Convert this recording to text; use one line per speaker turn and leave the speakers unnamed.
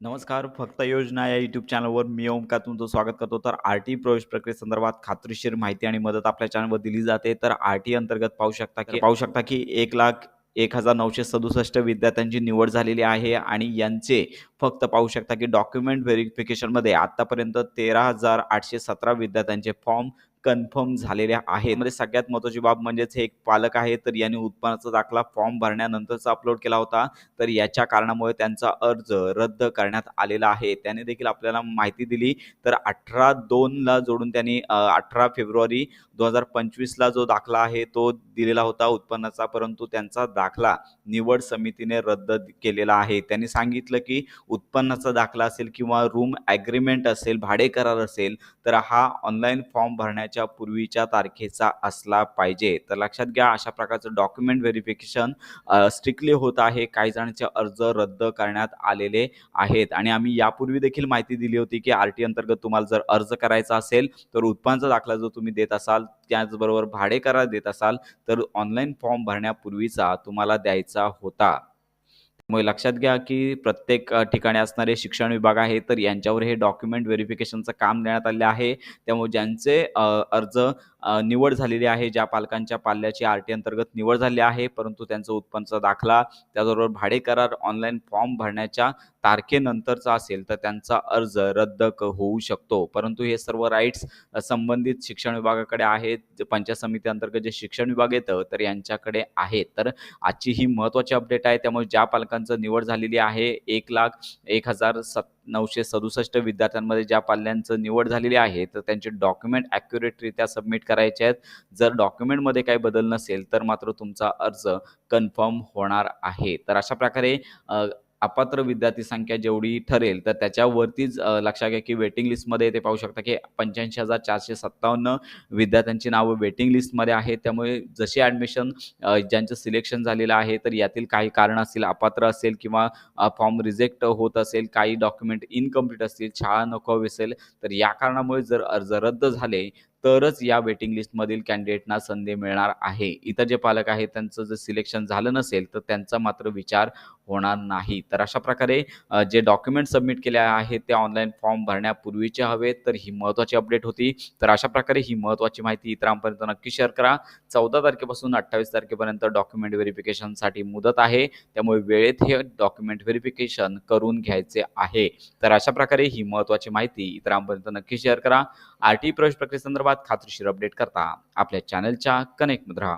नमस्कार फक्त योजना या यूट्यूब चॅनलवर मी ओमकार तुमचं स्वागत करतो. तर आर टी प्रवेश प्रक्रियेसंदर्भात खात्रीशीर माहिती आणि मदत आपल्या चॅनलवर दिली जाते. तर आर टी अंतर्गत पाहू शकता की पाहू शकता की एक लाख एक हजार नऊशे सदुसष्ट विद्यार्थ्यांची निवड झालेली आहे आणि यांचे फक्त पाहू शकता की डॉक्युमेंट व्हेरिफिकेशनमध्ये आत्तापर्यंत तेरा हजार आठशे सतरा विद्यार्थ्यांचे फॉर्म कन्फर्म झालेल्या आहेत. मध्ये सगळ्यात महत्त्वाची बाब म्हणजेच हे एक पालक आहे तर यांनी उत्पन्नाचा दाखला फॉर्म भरण्यानंतरचा अपलोड केला होता. तर याच्या कारणामुळे त्यांचा अर्ज रद्द करण्यात आलेला आहे. त्याने देखील आपल्याला माहिती दिली. तर अठरा दोनला जोडून त्यांनी अठरा फेब्रुवारी दोन हजार पंचवीसला जो दाखला आहे तो दिलेला होता उत्पन्नाचा. परंतु त्यांचा दाखला निवड समितीने रद्द केलेला आहे. त्यांनी सांगितलं की उत्पन्नाचा दाखला असेल किंवा रूम ॲग्रीमेंट असेल भाडे करार असेल तर हा ऑनलाईन फॉर्म महिन्याच्या पूर्वीच्या तारखेचा असला पाहिजे. तर लक्षात घ्या अशा प्रकारचं डॉक्युमेंट व्हेरिफिकेशन स्ट्रिक्टली होत आहे. काही जणांचे अर्ज रद्द करण्यात आलेले आहेत. आणि आम्ही यापूर्वी देखील माहिती दिली होती की आर टी अंतर्गत तुम्हाला जर अर्ज करायचा असेल तर उत्पन्नाचा दाखला जो तुम्ही देत असाल त्याचबरोबर भाडे करार देत असाल तर ऑनलाईन फॉर्म भरण्यापूर्वीचा तुम्हाला द्यायचा होता. मग लक्षात घ्या की प्रत्येक ठिकाणी असणारे शिक्षण विभाग आहे तर यांच्यावर हे डॉक्युमेंट व्हेरिफिकेशनचं काम देण्यात आले आहे. त्यामुळे ज्यांचे अर्ज निवड झालेली आहे ज्या पालकांच्या पाल्याची आर टी अंतर्गत निवड झाली आहे परंतु त्यांचं उत्पन्नचा दाखला त्याचबरोबर भाडे करार ऑनलाईन फॉर्म भरण्याच्या तारखेनंतरचा असेल तर त्यांचा अर्ज रद्द क होऊ शकतो. परंतु हे सर्व राईट्स संबंधित शिक्षण विभागाकडे आहेत. पंचायत समिती अंतर्गत जे शिक्षण विभाग येतं तर यांच्याकडे आहेत तर आजची ही महत्त्वाची अपडेट आहे. त्यामुळे ज्या पालकांचं निवड झालेली आहे एक लाख एक हजार सत् नऊशे सदुसष्ट विद्यार्थ्यांमध्ये ज्या पाल्यांचं निवड झालेली आहे तर त्यांचे डॉक्युमेंट ॲक्युरेटरित्या सबमिट करायचे आहेत. जर डॉक्युमेंटमध्ये काही बदल नसेल तर मात्र तुमचा अर्ज कन्फर्म होणार आहे. तर अशा प्रकारे अपात्र विद्यार्थी संख्या जेवढी ठरेल तर त्याच्यावरतीच लक्षात घ्या की वेटिंग लिस्टमध्ये ते पाहू शकता की पंच्याऐंशी हजार चारशे सत्तावन्न विद्यार्थ्यांची नावं वेटिंग लिस्टमध्ये आहेत. त्यामुळे जसे ॲडमिशन ज्यांचं सिलेक्शन झालेलं आहे तर यातील काही कारण असतील अपात्र असेल किंवा फॉर्म रिजेक्ट होत असेल काही डॉक्युमेंट इनकम्प्लीट असतील शाळा नको असेल तर या कारणामुळे जर अर्ज रद्द झाले तरच या वेटिंग लिस्टमधील कॅन्डिडेटना संधी मिळणार आहे. इतर जे पालक आहेत त्यांचं जर सिलेक्शन झालं नसेल तर त्यांचा मात्र विचार होणार नाही. तर अशा प्रकारे जे डॉक्युमेंट सबमिट केले आहेत ते ऑनलाईन फॉर्म भरण्यापूर्वीचे हवेत तर ही महत्त्वाची अपडेट होती. तर अशा प्रकारे ही महत्त्वाची माहिती इतरांपर्यंत नक्की शेअर करा. चौदा तारखेपासून अठ्ठावीस तारखेपर्यंत डॉक्युमेंट व्हेरिफिकेशनसाठी मुदत आहे. त्यामुळे वेळेत हे डॉक्युमेंट व्हेरिफिकेशन करून घ्यायचे आहे. तर अशा प्रकारे ही महत्त्वाची माहिती इतरांपर्यंत नक्की शेअर करा. आर टी प्रवेश प्रक्रियेसंदर्भात खात्रीशीर अपडेट करता आपल्या चॅनलच्या कनेक्ट राहा.